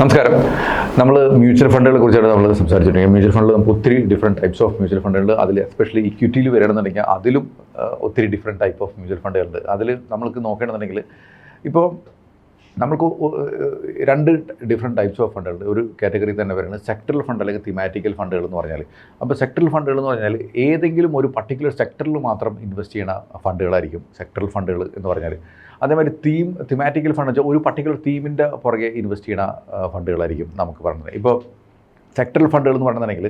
നമസ്കാരം. നമ്മൾ മ്യൂച്വൽ ഫണ്ടുകളെ കുറിച്ചാണ് നമ്മൾ സംസാരിച്ചിട്ടുണ്ടെങ്കിൽ മ്യൂച്വൽ ഫണ്ടിൽ നമുക്ക് ഒത്തിരി ഡിഫറെന്റ് ടൈപ്സ് ഓഫ് മ്യൂച്വൽ ഫണ്ടുകൾ അതിൽ എസ്പെഷ്യലി ഇക്വിറ്റിയിൽ വരണമെന്നുണ്ടെങ്കിൽ അതിലും ഒത്തിരി ഡിഫറെന്റ് ടൈപ്പ് ഓഫ് മ്യൂച്വൽ ഫണ്ടുകളുണ്ട് അതിൽ നമ്മൾക്ക് നോക്കേണ്ടതുണ്ടെങ്കിൽ ഇപ്പോൾ നമുക്ക് രണ്ട് ഡിഫറെന്റ് ടൈപ്സ് ഓഫ് ഫണ്ടുകളുണ്ട് ഒരു കാറ്റഗറി തന്നെ വരുന്നത് സെക്ടറൽ ഫണ്ട് അല്ലെങ്കിൽ തിമാറ്റിക്കൽ ഫണ്ടുകൾ എന്ന് പറഞ്ഞാൽ അപ്പോൾ സെക്ടറൽ ഫണ്ടുകൾ എന്ന് പറഞ്ഞാൽ ഏതെങ്കിലും ഒരു പർട്ടിക്കുലർ സെക്ടറിൽ മാത്രം ഇൻവെസ്റ്റ് ചെയ്യുന്ന ഫണ്ടുകളായിരിക്കും സെക്ടറൽ ഫണ്ടുകൾ എന്ന് പറഞ്ഞാൽ അതേമാതിരി തീം തിമാറ്റിക്കൽ ഫണ്ട് വെച്ചാൽ ഒരു പർട്ടിക്കുലർ തീമിന്റെ പുറകെ ഇൻവെസ്റ്റ് ചെയ്യുന്ന ഫണ്ടുകളായിരിക്കും നമുക്ക് പറഞ്ഞത് ഇപ്പോൾ സെക്ടറൽ ഫണ്ടുകൾ എന്ന് പറഞ്ഞിട്ടുണ്ടെങ്കിൽ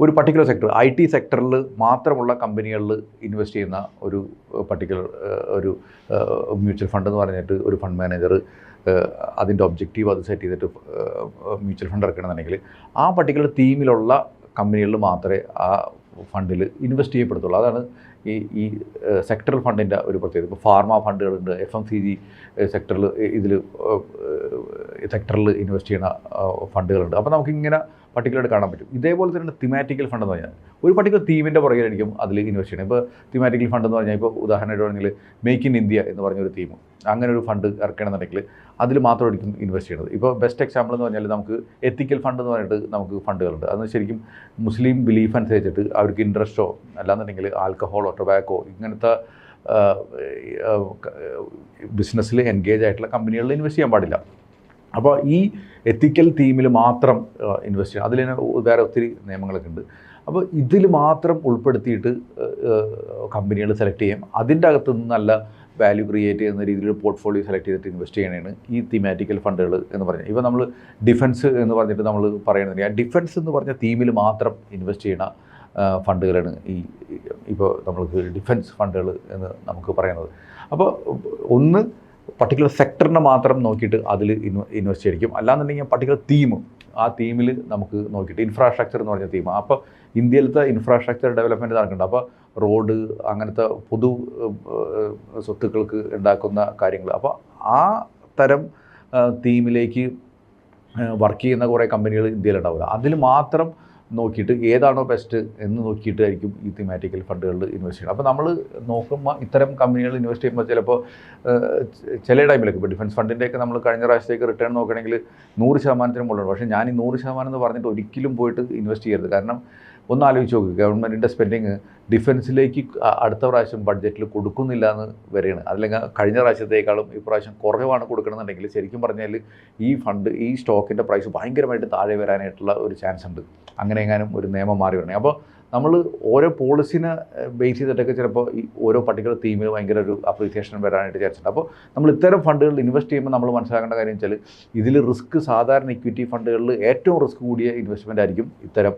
ഒരു പർട്ടിക്കുലർ സെക്ടർ ഐ ടി സെക്ടറിൽ മാത്രമുള്ള കമ്പനികളിൽ ഇൻവെസ്റ്റ് ചെയ്യുന്ന ഒരു പർട്ടിക്കുലർ ഒരു മ്യൂച്വൽ ഫണ്ട് എന്ന് പറഞ്ഞിട്ട് ഒരു ഫണ്ട് മാനേജർ അതിന്റെ ഒബ്ജക്റ്റീവ് അത് സെറ്റ് ചെയ്തിട്ട് മ്യൂച്വൽ ഫണ്ട് ഇറക്കണമെന്നുണ്ടെങ്കിൽ ആ പർട്ടിക്കുലർ തീമിലുള്ള കമ്പനികളിൽ മാത്രമേ ആ ഫണ്ടിൽ ഇൻവെസ്റ്റ് ചെയ്യപ്പെടുത്തുള്ളൂ. അതാണ് ഈ ഈ സെക്ടറൽ ഫണ്ടിന്റെ ഒരു പ്രത്യേകത. ഇപ്പോൾ ഫാർമ ഫണ്ടുകളുണ്ട് എഫ് എം സി ജി സെക്ടറിൽ ഇതിൽ സെക്ടറിൽ ഇൻവെസ്റ്റ് ചെയ്യുന്ന ഫണ്ടുകളുണ്ട് അപ്പോൾ നമുക്കിങ്ങനെ പർട്ടിക്കുലറായിട്ട് കാണാൻ പറ്റും. ഇതേപോലെ തന്നെ തിമാറ്റിക്കൽ ഫണ്ട് എന്ന് പറഞ്ഞാൽ ഒരു പർട്ടിക്കുലർ തീമിന്റെ പുറകിലായിരിക്കും അതിൽ ഇൻവെസ്റ്റ് ചെയ്യണം ഇപ്പോൾ തിമാറ്റിക്കൽ ഫണ്ട് എന്ന് പറഞ്ഞാൽ ഇപ്പോൾ ഉദാഹരണമായിട്ട് പറഞ്ഞാൽ മേക്ക് ഇൻ ഇന്ത്യ എന്ന് പറഞ്ഞൊരു തീം അങ്ങനെ ഒരു ഫണ്ട് ഇറക്കണമെന്നുണ്ടെങ്കിൽ അതിൽ മാത്രമായിരിക്കും ഇൻവെസ്റ്റ് ചെയ്യുന്നത്. ഇപ്പോൾ ബെസ്റ്റ് എക്സാമ്പിൾ എന്ന് പറഞ്ഞാൽ നമുക്ക് എത്തിക്കൽ ഫണ്ട് എന്ന് പറഞ്ഞിട്ട് നമുക്ക് ഫണ്ടുകളുണ്ട്. അത് ശരിക്കും മുസ്ലിം ബിലീഫ് അനുസരിച്ചിട്ട് അവർക്ക് ഇൻട്രസ്റ്റോ അല്ലാന്നുണ്ടെങ്കിൽ ആൽക്കഹോളോ ടൊബാക്കോ ഇങ്ങനത്തെ ബിസിനസ്സിൽ എൻഗേജ് ആയിട്ടുള്ള കമ്പനികളിൽ ഇൻവെസ്റ്റ് ചെയ്യാൻ പാടില്ല. അപ്പോൾ ഈ എത്തിക്കൽ തീമിൽ മാത്രം ഇൻവെസ്റ്റ് ചെയ്യണം. അതിൽ വേറെ ഒത്തിരി നിയമങ്ങളൊക്കെ ഉണ്ട്. അപ്പോൾ ഇതിൽ മാത്രം ഉൾപ്പെടുത്തിയിട്ട് കമ്പനികൾ സെലക്ട് ചെയ്യാം. അതിന്റെ അകത്ത് നിന്ന് നല്ല വാല്യൂ ക്രിയേറ്റ് ചെയ്യുന്ന രീതിയിൽ പോർട്ട്ഫോളിയോ സെലക്ട് ചെയ്തിട്ട് ഇൻവെസ്റ്റ് ചെയ്യണതാണ് ഈ തിമാറ്റിക്കൽ ഫണ്ടുകൾ എന്ന് പറഞ്ഞാൽ ഇപ്പോൾ നമ്മൾ ഡിഫൻസ് എന്ന് പറഞ്ഞിട്ട് നമ്മൾ പറയുന്നത് ആ ഡിഫൻസ് എന്ന് പറഞ്ഞ തീമിൽ മാത്രം ഇൻവെസ്റ്റ് ചെയ്യണ ഫണ്ടുകളാണ് ഈ ഇപ്പോൾ നമ്മൾക്ക് ഡിഫൻസ് ഫണ്ടുകൾ എന്ന് നമുക്ക് പറയുന്നത്. അപ്പോൾ ഒന്ന് പർട്ടിക്കുലർ സെക്ടറിനെ മാത്രം നോക്കിയിട്ട് അതിൽ ഇൻവ ഇൻവെസ്റ്റ് ചെയ്തിരിക്കും അല്ലാന്നുണ്ടെങ്കിൽ പർട്ടിക്കുലർ തീം ആ തീമിൽ നമുക്ക് നോക്കിയിട്ട് ഇൻഫ്രാസ്ട്രക്ചർ എന്ന് പറഞ്ഞ തീം അപ്പോൾ ഇന്ത്യയിലത്തെ ഇൻഫ്രാസ്ട്രക്ചർ ഡെവലപ്മെന്റ് നടക്കുന്നുണ്ട്. അപ്പോൾ റോഡ് അങ്ങനത്തെ പൊതു സ്വത്തുക്കൾക്ക് ഉണ്ടാക്കുന്ന കാര്യങ്ങൾ. അപ്പോൾ ആ തരം തീമിലേക്ക് വർക്ക് ചെയ്യുന്ന കുറേ കമ്പനികൾ ഇന്ത്യയിലുണ്ടാവില്ല. അതിൽ മാത്രം നോക്കിയിട്ട് ഏതാണോ ബെസ്റ്റ് എന്ന് നോക്കിയിട്ടായിരിക്കും ഈ തിമാറ്റിക്കൽ ഫണ്ടുകളിൽ ഇൻവെസ്റ്റ് ചെയ്യണം അപ്പോൾ നമ്മൾ നോക്കുമ്പോൾ ഇത്തരം കമ്പനികൾ ഇൻവെസ്റ്റ് ചെയ്യുമ്പോൾ ചിലപ്പോൾ ചില ടൈമിലൊക്കെ ഇപ്പോൾ ഡിഫൻസ് ഫണ്ടിന്റെയൊക്കെ നമ്മൾ കഴിഞ്ഞ പ്രാവശ്യത്തേക്ക് റിട്ടേൺ നോക്കണമെങ്കിൽ നൂറ് ശതമാനത്തിന് മുകളിലാണ് പക്ഷേ ഞാൻ ഈ നൂറ് ശതമാനം എന്ന് പറഞ്ഞിട്ട് ഒരിക്കലും പോയിട്ട് ഇൻവെസ്റ്റ് ചെയ്യരുത്. കാരണം ഒന്ന് ആലോചിച്ച് നോക്കുക ഗവൺമെന്റിന്റെ സ്പെൻഡിങ് ഡിഫൻസിലേക്ക് അടുത്ത പ്രാവശ്യം ബഡ്ജറ്റിൽ കൊടുക്കുന്നില്ല എന്ന് വരെയാണ് അല്ലെങ്കിൽ കഴിഞ്ഞ പ്രാവശ്യത്തേക്കാളും ഈ പ്രാവശ്യം കുറവാണ് കൊടുക്കണമെന്നുണ്ടെങ്കിൽ ശരിക്കും പറഞ്ഞാൽ ഈ ഫണ്ട് ഈ സ്റ്റോക്കിന്റെ പ്രൈസ് ഭയങ്കരമായിട്ട് താഴെ വരാനായിട്ടുള്ള ഒരു ചാൻസ് ഉണ്ട്. അങ്ങനെ എങ്ങാനും ഒരു നിയമം മാറി വരണേ. അപ്പോൾ നമ്മൾ ഓരോ പോളിസിനെ ബേസ് ചെയ്തിട്ടൊക്കെ ചിലപ്പോൾ ഈ ഓരോ പർട്ടിക്കുലർ തീമിൽ ഭയങ്കര ഒരു അപ്രീസിയേഷൻ വരാനായിട്ട് ചാൻസ് ഉണ്ട്. അപ്പോൾ നമ്മൾ ഇത്തരം ഫണ്ടുകളിൽ ഇൻവെസ്റ്റ് ചെയ്യുമ്പോൾ നമ്മൾ മനസ്സിലാക്കേണ്ട കാര്യം വെച്ചാൽ ഇതിൽ റിസ്ക് സാധാരണ ഇക്വിറ്റി ഫണ്ടുകളിൽ ഏറ്റവും റിസ്ക് കൂടിയ ഇൻവെസ്റ്റ്മെന്റ് ആയിരിക്കും ഇത്തരം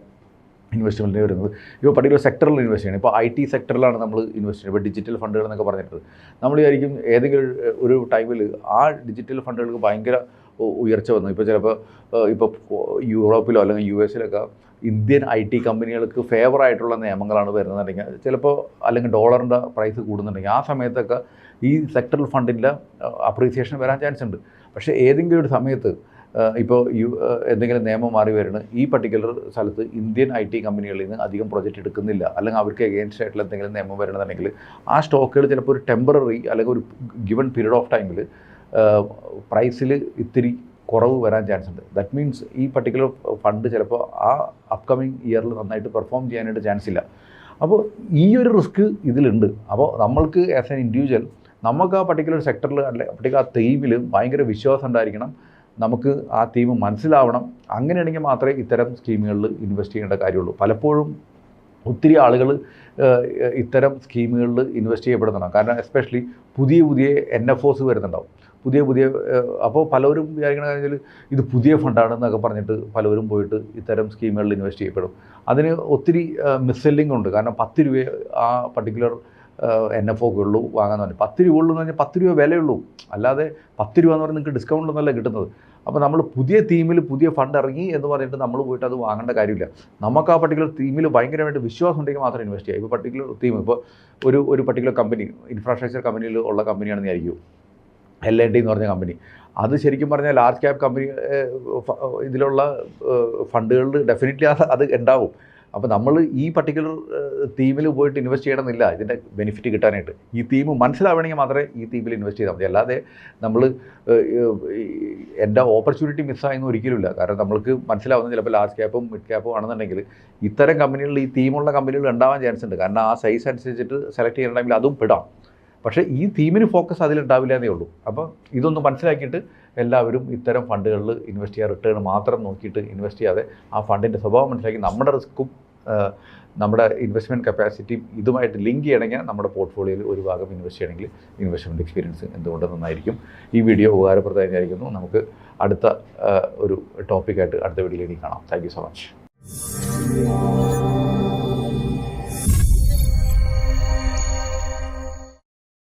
ഇൻവെസ്റ്റ്മെന്റിന് വരുന്നത് ഇപ്പോൾ പർട്ടിക്കുലർ സെക്ടറിൽ ഇൻവെസ്റ്റ് ചെയ്യണം. ഇപ്പോൾ ഐ ടി സെക്ടറിലാണ് നമ്മൾ ഇൻവെസ്റ്റ് ചെയ്യുന്നത് ഇപ്പോൾ ഡിജിറ്റൽ ഫണ്ടുകൾ എന്നൊക്കെ പറഞ്ഞിട്ട് നമ്മൾ വിചാരിക്കും ഏതെങ്കിലും ഒരു- ടൈമിൽ ആ ഡിജിറ്റൽ ഫണ്ടുകൾക്ക് ഭയങ്കര ഉയർച്ച വന്നു. ഇപ്പോൾ ചിലപ്പോൾ ഇപ്പോൾ യൂറോപ്പിലോ അല്ലെങ്കിൽ യു എസിലൊക്കെ ഇന്ത്യൻ ഐ ടി കമ്പനികൾക്ക് ഫേവർ ആയിട്ടുള്ള നിയമങ്ങളാണ് വരുന്നതെന്നുണ്ടെങ്കിൽ ചിലപ്പോൾ അല്ലെങ്കിൽ ഡോളറിന്റെ പ്രൈസ് കൂടുന്നുണ്ടെങ്കിൽ ആ സമയത്തൊക്കെ ഈ സെക്ടറൽ ഫണ്ടിന്റെ അപ്രീസിയേഷൻ വരാൻ ചാൻസ് ഉണ്ട്. പക്ഷേ ഏതെങ്കിലും ഒരു സമയത്ത് ഇപ്പോൾ യു എന്തെങ്കിലും നിയമം മാറി വരുന്നത് ഈ പർട്ടിക്കുലർ സ്ഥലത്ത് ഇന്ത്യൻ ഐ ടി കമ്പനികളിൽ നിന്ന് അധികം പ്രൊജക്റ്റ് എടുക്കുന്നില്ല. അല്ലെങ്കിൽ അവർക്ക് എഗെയിൻസ്റ്റ് ആയിട്ടുള്ള എന്തെങ്കിലും നിയമം വരണമെന്നുണ്ടെങ്കിൽ ആ സ്റ്റോക്കുകൾ ചിലപ്പോൾ ഒരു ടെമ്പററി അല്ലെങ്കിൽ ഒരു ഗിവൺ പീരീഡ് ഓഫ് ടൈമിൽ പ്രൈസിൽ ഇത്തിരി കുറവ് വരാൻ ചാൻസ് ഉണ്ട്. ദാറ്റ് മീൻസ് ഈ പർട്ടിക്കുലർ ഫണ്ട് ചിലപ്പോൾ ആ അപ്കമിങ് ഇയറിൽ നന്നായിട്ട് പെർഫോം ചെയ്യാനായിട്ട് ചാൻസ് ഇല്ല. അപ്പോൾ ഈ ഒരു റിസ്ക് ഇതിലുണ്ട്. അപ്പോൾ നമ്മൾക്ക് ആസ് എൻ ഇൻഡിവിജ്വൽ നമുക്ക് ആ പർട്ടിക്കുലർ സെക്ടറിൽ അല്ലെ പർട്ടിക്കുലർ ആ തെയിമിൽ ഭയങ്കര വിശ്വാസം ഉണ്ടായിരിക്കണം. നമുക്ക് ആ തീം മനസ്സിലാവണം. അങ്ങനെയാണെങ്കിൽ മാത്രമേ ഇത്തരം സ്കീമുകളിൽ ഇൻവെസ്റ്റ് ചെയ്യേണ്ട കാര്യമുള്ളൂ. പലപ്പോഴും ഒത്തിരി ആളുകൾ ഇത്തരം സ്കീമുകളിൽ ഇൻവെസ്റ്റ് ചെയ്യപ്പെടുന്നുണ്ടാവും. കാരണം എസ്പെഷ്യലി പുതിയ പുതിയ എൻ എഫ് ഒസ് വരുന്നുണ്ടാവും. പുതിയ പുതിയ അപ്പോൾ പലവരും വിചാരിക്കുന്ന കാര്യം വെച്ചാൽ ഇത് പുതിയ ഫണ്ടാണെന്നൊക്കെ പറഞ്ഞിട്ട് പലവരും പോയിട്ട് ഇത്തരം സ്കീമുകളിൽ ഇൻവെസ്റ്റ് ചെയ്യപ്പെടും. അതിന് ഒത്തിരി മിസ്സെല്ലിംഗ് ഉണ്ട്. കാരണം പത്ത് രൂപ ആ പർട്ടിക്കുലർ എൻ എഫ് ഒക്കെ ഉള്ളൂ വാങ്ങാൻ പറഞ്ഞു. പത്ത് രൂപ ഉള്ളൂ എന്ന് പറഞ്ഞാൽ പത്ത് രൂപ വിലയുള്ളൂ. അല്ലാതെ പത്ത് രൂപ എന്ന് പറഞ്ഞാൽ നിങ്ങൾക്ക് ഡിസ്കൗണ്ട് ഒന്നല്ല കിട്ടുന്നത്. അപ്പോൾ നമ്മൾ പുതിയ തീമിൽ പുതിയ ഫണ്ട് ഇറങ്ങി എന്ന് പറഞ്ഞിട്ട് നമ്മൾ പോയിട്ട് അത് വാങ്ങേണ്ട കാര്യമില്ല. നമുക്ക് ആ പർട്ടിക്കുലർ തീമിൽ ഭയങ്കരമായിട്ട് വിശ്വാസം ഉണ്ടെങ്കിൽ മാത്രം ഇൻവെസ്റ്റ് ചെയ്യുക. ഇപ്പോൾ പർട്ടിക്കുലർ തീം ഇപ്പോൾ ഒരു ഒരു പർട്ടിക്കുലർ കമ്പനി ഇൻഫ്രാസ്ട്രക്ചർ കമ്പനിയിൽ ഉള്ള കമ്പനിയാണെന്ന് വിചാരിക്കും. എൽ എൻ ഡി എന്ന് പറഞ്ഞ കമ്പനി അത് ശരിക്കും പറഞ്ഞാൽ ലാർജ് ക്യാപ് കമ്പനി ഇതിലുള്ള ഫണ്ടുകളിൽ ഡെഫിനറ്റ്ലി അത് ഉണ്ടാവും. അപ്പോൾ നമ്മൾ ഈ പർട്ടിക്കുലർ തീമിൽ പോയിട്ട് ഇൻവെസ്റ്റ് ചെയ്യണമെന്നില്ല. ഇതിന്റെ ബെനിഫിറ്റ് കിട്ടാനായിട്ട്. ഈ തീം മനസ്സിലാവണമെങ്കിൽ മാത്രമേ ഈ തീമിൽ ഇൻവെസ്റ്റ് ചെയ്താൽ മതി. അല്ലാതെ നമ്മൾ എന്റെ ഓപ്പർച്യൂണിറ്റി മിസ്സായെന്ന് ഒരിക്കലുമില്ല. കാരണം നമ്മൾക്ക് മനസ്സിലാവുന്ന ചിലപ്പോൾ ലാർജ് ക്യാപ്പും മിഡ് ക്യാപ്പും ആണെന്നുണ്ടെങ്കിൽ ഇത്തരം കമ്പനികളിൽ ഈ തീമുള്ള കമ്പനികൾ ഉണ്ടാവാൻ ചാൻസ് ഉണ്ട്. കാരണം ആ സൈസ് അനുസരിച്ചിട്ട് സെലക്ട് ചെയ്യുന്ന അതും പെടാം. പക്ഷേ ഈ തീമിന് ഫോക്കസ് അതിലുണ്ടാവില്ല എന്നേ ഉള്ളൂ. അപ്പോൾ ഇതൊന്ന് മനസ്സിലാക്കിയിട്ട് എല്ലാവരും ഇത്തരം ഫണ്ടുകളിൽ ഇൻവെസ്റ്റ് ചെയ്യുക റിട്ടേൺ മാത്രം നോക്കിയിട്ട് ഇൻവെസ്റ്റ് ചെയ്യാതെ ആ ഫണ്ടിന്റെ സ്വഭാവം മനസ്സിലാക്കി നമ്മുടെ റിസ്ക്കും നമ്മുടെ ഇൻവെസ്റ്റ്മെന്റ് കപ്പാസിറ്റിയും ഇതുമായിട്ട് ലിങ്ക് ചെയ്യണമെങ്കിൽ നമ്മുടെ പോർട്ട്ഫോളിയോയിൽ ഒരു ഭാഗം ഇൻവെസ്റ്റ് ചെയ്യണമെങ്കിൽ ഇൻവെസ്റ്റ്മെന്റ് എക്സ്പീരിയൻസ് എന്തുകൊണ്ട് നന്നായിരിക്കും. ഈ വീഡിയോ ഉപകാരപ്രദമായിരിക്കുന്നു. നമുക്ക് അടുത്ത ഒരു ടോപ്പിക്കായിട്ട് അടുത്ത വീഡിയോയിലേക്ക് കാണാം. Thank so much